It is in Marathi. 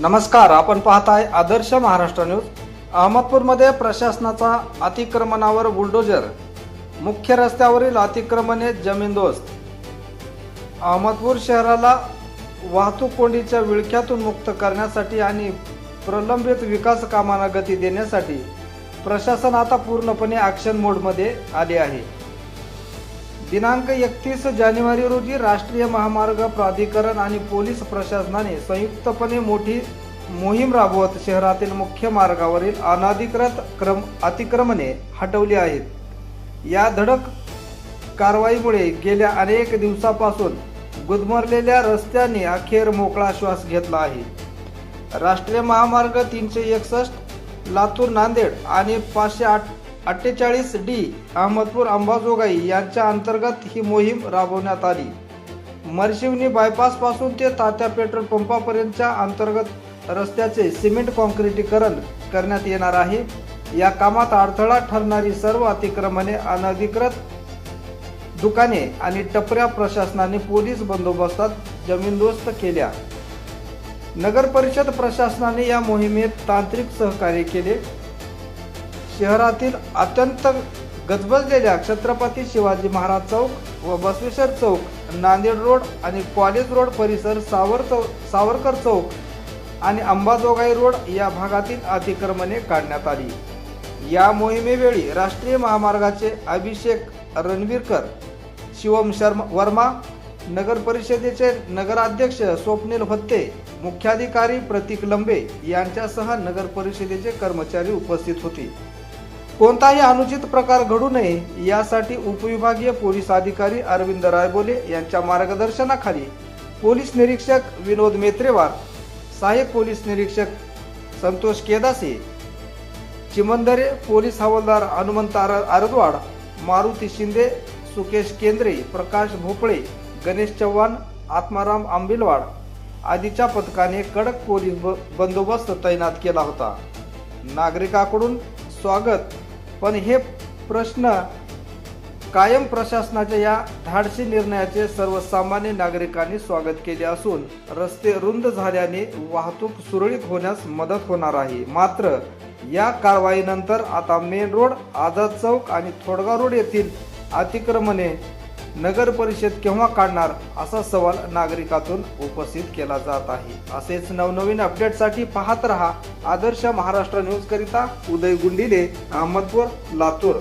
नमस्कार आपण पाहताय आदर्श महाराष्ट्र न्यूज. अहमदपूरमध्ये प्रशासनाचा अतिक्रमणावर बुलडोजर. मुख्य रस्त्यावरील अतिक्रमणे जमीनदोस्त अहमदपूर शहराला वाहतूक कोंडीच्या विळख्यातून मुक्त करण्यासाठी आणि प्रलंबित विकास कामांना गती देण्यासाठी प्रशासन आता पूर्णपणे ॲक्शन मोडमध्ये आले आहे. दिनांक एकतीस जानेवारी रोजी राष्ट्रीय महामार्ग प्राधिकरण आणि पोलीस प्रशासनाने संयुक्तपणे मोठी मोहीम राबवत शहरातील मुख्य मार्गावरील अनाधिकृत क्रम अतिक्रमणे हटवली आहेत. या धडक कारवाईमुळे गेल्या अनेक दिवसापासून गुदमरलेल्या रस्त्यांनी अखेर मोकळा श्वास घेतला आहे. राष्ट्रीय महामार्ग तीनशे एकसष्ट लातूर नांदेड आणि पाचशे आठ अठ्ठेचाळीस डी अहमदपूर अंबाजोगाई यांच्या अंतर्गत ही मोहीम राबवण्यात आली. मरशिवनी बायपासपासून ते तात्या पेट्रोल पंपापर्यंतच्या अंतर्गत रस्त्याचे सिमेंट कॉन्क्रिटीकरण करण्यात येणार आहे. या कामात अडथळा ठरणारी सर्व अतिक्रमणे अनधिकृत दुकाने आणि टपऱ्या प्रशासनाने पोलीस बंदोबस्तात जमीनदोस्त केल्या. नगर परिषद प्रशासनाने या मोहिमेत तांत्रिक सहकार्य केले. शहरातील अत्यंत गजबजलेल्या छत्रपती शिवाजी महाराज चौक व बसवेश्वर चौक नांदेड रोड आणि कॉलेज रोड परिसर सावर चौ सावरकर चौक आणि अंबाजोगाई रोड या भागातील अतिक्रमणे काढण्यात आली. या मोहिमेवेळी राष्ट्रीय महामार्गाचे अभिषेक रणवीरकर शिवम शर्मा वर्मा नगर परिषदेचे नगराध्यक्ष स्वप्नील होत्ते मुख्याधिकारी प्रतीक लंबे यांच्यासह नगर परिषदेचे कर्मचारी उपस्थित होते. कोणताही अनुचित प्रकार घडू नये यासाठी उपविभागीय पोलीस अधिकारी अरविंद रायबोले यांच्या मार्गदर्शनाखाली पोलीस निरीक्षक विनोद मेत्रेवार सहाय्यक पोलीस निरीक्षक संतोष केदासे चिमंदरे पोलीस हवालदार हनुमंत आर- आरदवाड मारुती शिंदे सुकेश केंद्रे प्रकाश भोपळे गणेश चव्हाण आत्माराम आंबिलवाड आदीच्या पथकाने कडक पोलीस ब- बंदोबस्त तैनात केला होता. नागरिकाकडून स्वागत. पण हे प्रश्न कायम प्रशासनाच्या या धाडसी निर्णयाचे सर्वसामान्य नागरिकांनी स्वागत केले असून रस्ते रुंद झाल्याने वाहतूक सुरळीत होण्यास मदत होणार आहे. मात्र या कारवाईनंतर आता मेन रोड आझाद चौक आणि थोडगाव रोड येथील अतिक्रमणे नगर परिषद केव्हा काढणार असा सवाल नागरिकातून उपस्थित केला जात आहे. असेच नवनवीन अपडेटसाठी पाहत रहा आदर्श महाराष्ट्र न्यूज करिता उदय गुंडिले अहमदपूर लातूर.